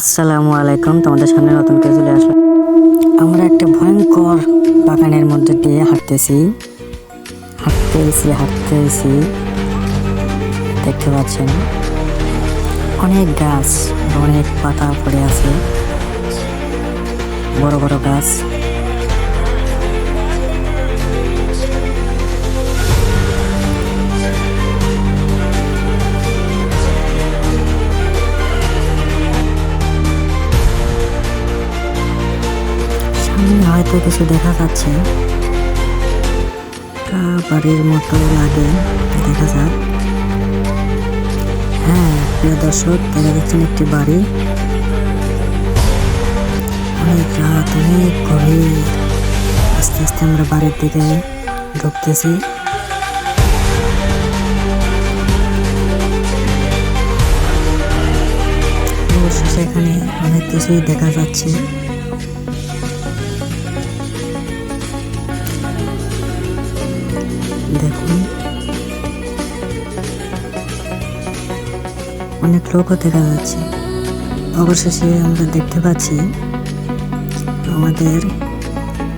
আসসালামু আলাইকুম, তোমাদের সামনে নতুন কে চলে আসলো আমরা একটা ভয়ঙ্কর বাগানের মধ্যে দিয়ে হাঁটতেছি। হাঁটতেছি হাঁটতেছি। দেখতে পাচ্ছেন, অনেক গাছ, অনেক পাতা পড়ে আছে। বড় বড় গাছ। সামনে কিছু দেখা যাচ্ছে। বাড়ির মতো লাগে, দেখা যাক। হ্যাঁ প্রিয় দর্শক, দেখা যাচ্ছেন একটি বাড়ি। অনেক রাত, অনেক গভীর। আস্তে আস্তে আমরা বাড়ির দিকে ঢুকতেছি। অবশেষে অনেক কিছুই দেখা যাচ্ছে। দেখুন। অনেক লোকও দেখা যাচ্ছে। অবশেষে আমরা দেখতে পাচ্ছি আমাদের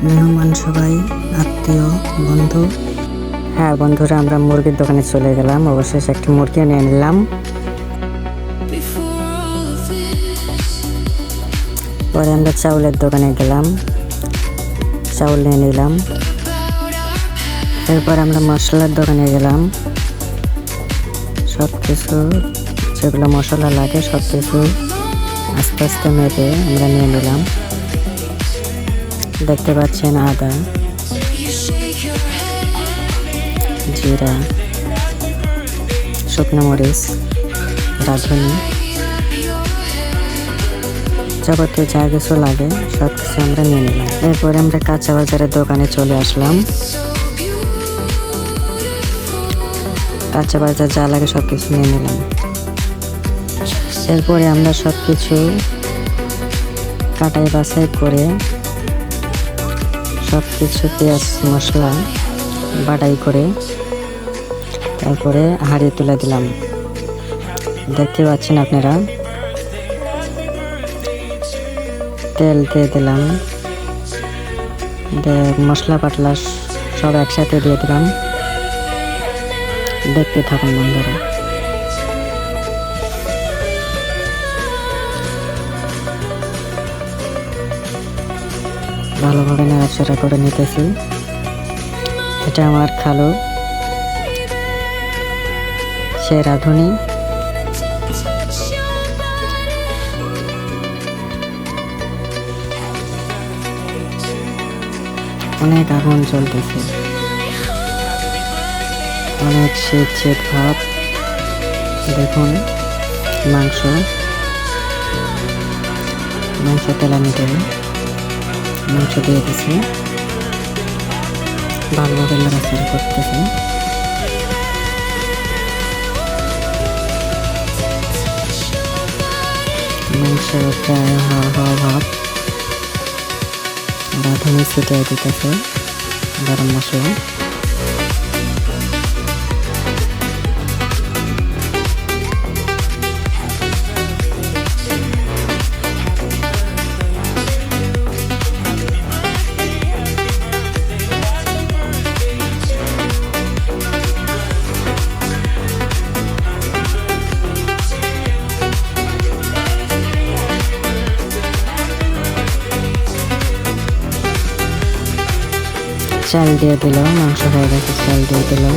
মেহমান সবাই, আত্মীয়, বন্ধু। হ্যাঁ বন্ধুরা, আমরা মুরগির দোকানে চলে গেলাম। অবশেষে একটি মুরগি নিয়ে নিলাম। পরে আমরা চাউলের দোকানে গেলাম। চাউল নিয়ে নিলাম। এরপর আমরা মশলার দোকানে গেলাম। সব কিছু যেগুলো মশলা লাগে সব কিছু আস্তে আস্তে মেপে আমরা নিয়ে নিলাম। দেখতে পাচ্ছেন আদা, জিরা, শুকনো মরিচ, রাঁধুনি। যাবতীয় যা কিছু লাগে সব কিছু আমরা নিয়ে নিলাম। এরপরে আমরা কাঁচা বাজারের দোকানে চলে আসলাম। কাঁচা বাজার যা লাগে সব কিছু নিয়ে নিলাম। এরপরে আমরা সব কিছু কাটাই বাছাই করে সব কিছু পেঁয়াজ, মশলা, বাটাই করে তারপরে হাঁড়ি তুলে দিলাম। দেখতে পাচ্ছেন আপনারা? তেল দিয়ে দিলাম। মশলা পাতলা সব একসাথে দিয়ে দিলাম। দেখতে থাকুন, বন্ধুরা। ভালোভাবে নাড়াচাড়া করে নিতেছি। এটা আমার খালো। সে রাঁধুনি। অনেক আগুন চলতেছে অনেক শীত শীত ভাব। দেখুন, মাংস। মাংস তেলানি দেবে মাংস দিয়ে দিছি। ভালোভাবে নাড়াচাড়া করতেছে। মাংস প্রায় হওয়া হওয়া ভাব। রাঁধুনি ছিটিয়ে দিতেছে। গরম মশলা। চাল দিয়ে দিল মাংস হয়ে গেছে, চাল দিয়ে দিলাম।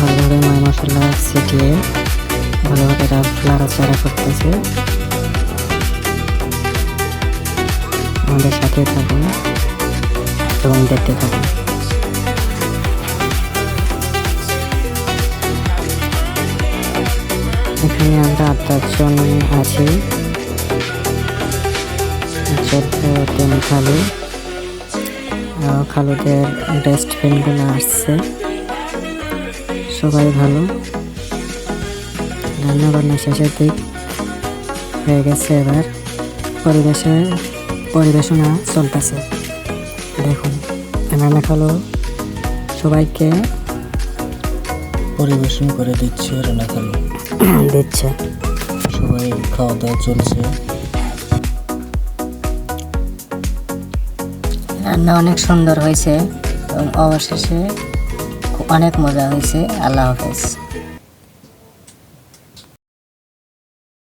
ভালোভাবে ময় মশলা ছিটিয়ে ভালোভাবে নাড়াচাড়া করতেছে। আমাদের সাথে থাকুন এবং দেখতে থাকুন। এখানে আমরা আট দশজন আছি। তিন খালু। খালুদের বেস্ট ফ্রেন্ডগুলো আসছে। সবাই ভালো। রান্না বান্না শেষের দিক হয়ে গেছে এবার। পরিবেশে পরিবেশনা চলতেছে। দেখুন রান্না খালু সবাইকে পরিবেশন করে দিচ্ছে রান্না খালো। দিচ্ছে। সবাই খাওয়া দাওয়া চলছে। রান্না অনেক সুন্দর হয়েছে এবং অবশেষে অনেক মজা হয়েছে। আল্লাহ হাফেজ।